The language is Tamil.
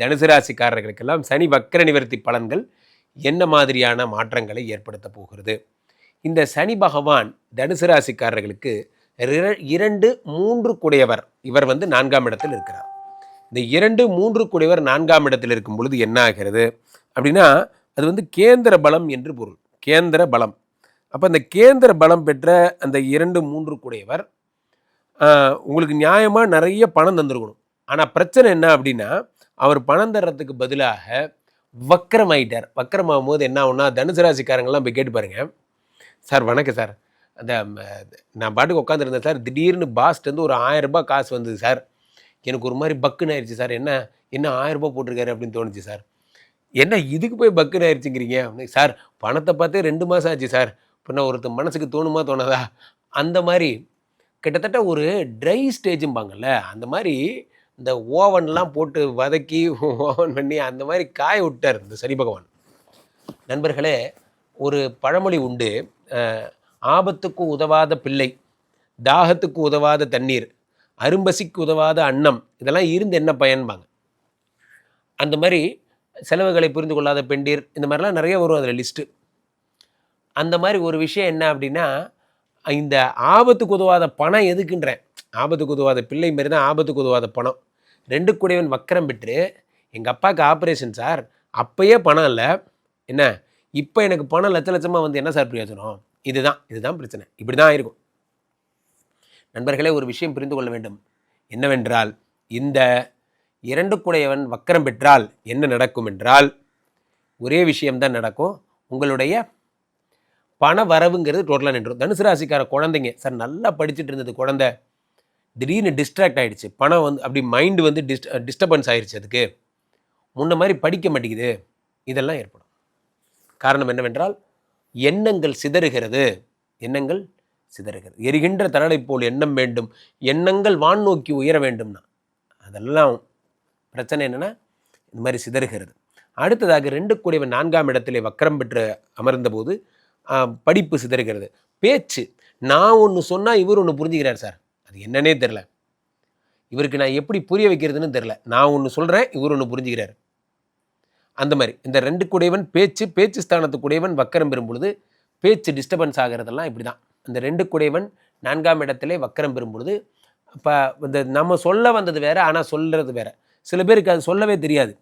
தனுசு ராசிக்காரர்களுக்கெல்லாம் சனி வக்கர நிவர்த்தி பலன்கள் என்ன மாதிரியான மாற்றங்களை ஏற்படுத்த போகிறது? இந்த சனி பகவான் தனுசு ராசிக்காரர்களுக்கு இரண்டு மூன்று குடையவர். இவர் வந்து நான்காம் இடத்தில் இருக்கிறார். இந்த இரண்டு மூன்று குடையவர் நான்காம் இடத்தில் இருக்கும் பொழுது என்ன ஆகிறது? அப்படின்னா அது வந்து கேந்திர பலம் என்று பொருள். கேந்திர பலம். அப்போ அந்த கேந்திர பலம் பெற்ற அந்த இரண்டு மூன்று குடையவர் உங்களுக்கு நியாயமாக நிறைய பணம் தந்துருக்கணும். ஆனால் பிரச்சனை என்ன அப்படின்னா அவர் பணம் தர்றதுக்கு பதிலாக வக்கரமாயிட்டார் வக்கரமாகும் ஆகும்போது என்ன ஆகும்னா தனுசு ராசிக்காரங்கெல்லாம் போய் கேட்டு பாருங்க. சார் வணக்கம் சார். அந்த நான் பாட்டுக்கு உட்காந்துருந்தேன் சார். திடீர்னு பாஸ்ட் ஒரு ஆயரரூபா காசு வந்தது சார். எனக்கு ஒரு மாதிரி பக்குன்னு ஆயிடுச்சு சார். என்ன என்ன ஆயரரூபா போட்டிருக்காரு அப்படின்னு தோணுச்சு சார். என்ன இதுக்கு போய் பக்குன்னு ஆயிடுச்சுங்கிறீங்க அப்படின்னு, சார் பணத்தை பார்த்தே ரெண்டு மாதம் ஆச்சு சார். இப்போ நான் ஒருத்தர் மனசுக்கு தோணுமா தோணாதா? அந்த மாதிரி கிட்டத்தட்ட ஒரு ட்ரை ஸ்டேஜும்பாங்கல்ல அந்த மாதிரி இந்த ஓவன்லாம் போட்டு வதக்கி ஓவன் பண்ணி அந்த மாதிரி காய விட்டார் இந்த சனி பகவான். நண்பர்களே ஒரு பழமொழி உண்டு. ஆபத்துக்கு உதவாத பிள்ளை தாகத்துக்கு உதவாத தண்ணீர் அரும்பசிக்கு உதவாத அன்னம் இதெல்லாம் இருந்து என்ன பயன்பாங்க? அந்த மாதிரி செலவுகளை புரிந்து கொள்ளாத பெண்டீர் இந்த மாதிரிலாம் நிறைய வரும் அதில் லிஸ்ட்டு அந்த மாதிரி ஒரு விஷயம் என்ன அப்படின்னா இந்த ஆபத்துக்கு உதவாத பணம் எதுக்குன்றேன். ஆபத்துக்கு உதவாத பிள்ளை மாரி தான் ஆபத்துக்கு உதவாத பணம். ரெண்டு கூடையவன் வக்கரம் பெற்று எங்கள் அப்பாவுக்கு ஆப்ரேஷன் சார். அப்பயே பணம் இல்லை. என்ன? இப்போ எனக்கு பணம் லட்ச லட்சமாக வந்து என்ன சார் பிரயோஜனம் இதுதான். இதுதான் பிரச்சனை. இப்படி தான் இருக்கும். நண்பர்களே ஒரு விஷயம் புரிந்து கொள்ள வேண்டும். என்னவென்றால் இந்த இரண்டு கூடையவன் வக்கரம் பெற்றால் என்ன நடக்கும் என்றால் ஒரே விஷயம்தான் நடக்கும். உங்களுடைய பண வரவுங்கிறது டோட்டலாக நின்றும் தனுசு ராசிக்கார குழந்தைங்க சார் நல்லா படிச்சுட்டு இருந்தது குழந்தை. திடீர்னு டிஸ்ட்ராக்ட் ஆகிடுச்சு பணம் வந்து அப்படி மைண்டு வந்து டிஸ்ட் டிஸ்டர்பன்ஸ் ஆயிடுச்சு அதுக்கு. முன்ன மாதிரி படிக்க மாட்டேங்குது. இதெல்லாம் ஏற்படும். காரணம் என்னவென்றால் எண்ணங்கள் சிதறுகிறது. எண்ணங்கள் சிதறுகிறது. எரிகின்ற தரலை போல் எண்ணம் வேண்டும். எண்ணங்கள் வான் நோக்கி உயர வேண்டும்னா அதெல்லாம் பிரச்சனை என்னென்னா இந்த மாதிரி சிதறுகிறது. அடுத்ததாக ரெண்டு கூடியவன் நான்காம் இடத்திலே வக்கரம் பெற்று அமர்ந்தபோது படிப்பு சிதறுகிறது. பேச்சு. நான் ஒன்று சொன்னால் இவர் ஒன்று புரிஞ்சுக்கிறார் சார். அது என்னன்னே தெரில இவருக்கு நான் எப்படி புரிய வைக்கிறதுன்னு தெரில நான் ஒன்று சொல்கிறேன் இவர் ஒன்று புரிஞ்சுக்கிறார். அந்த மாதிரி இந்த ரெண்டு குடையவன் பேச்சு பேச்சு ஸ்தானத்துக்குடையவன் வக்கரம் பெறும் பொழுது பேச்சு டிஸ்டர்பன்ஸ் ஆகிறதெல்லாம் இப்படி தான் இந்த ரெண்டு குடையவன் நான்காம் இடத்திலே வக்கரம் பெறும் பொழுது இப்போ இந்த நம்ம சொல்ல வந்தது வேறு ஆனால் சொல்கிறது வேறு. சில பேருக்கு அது சொல்லவே தெரியாது.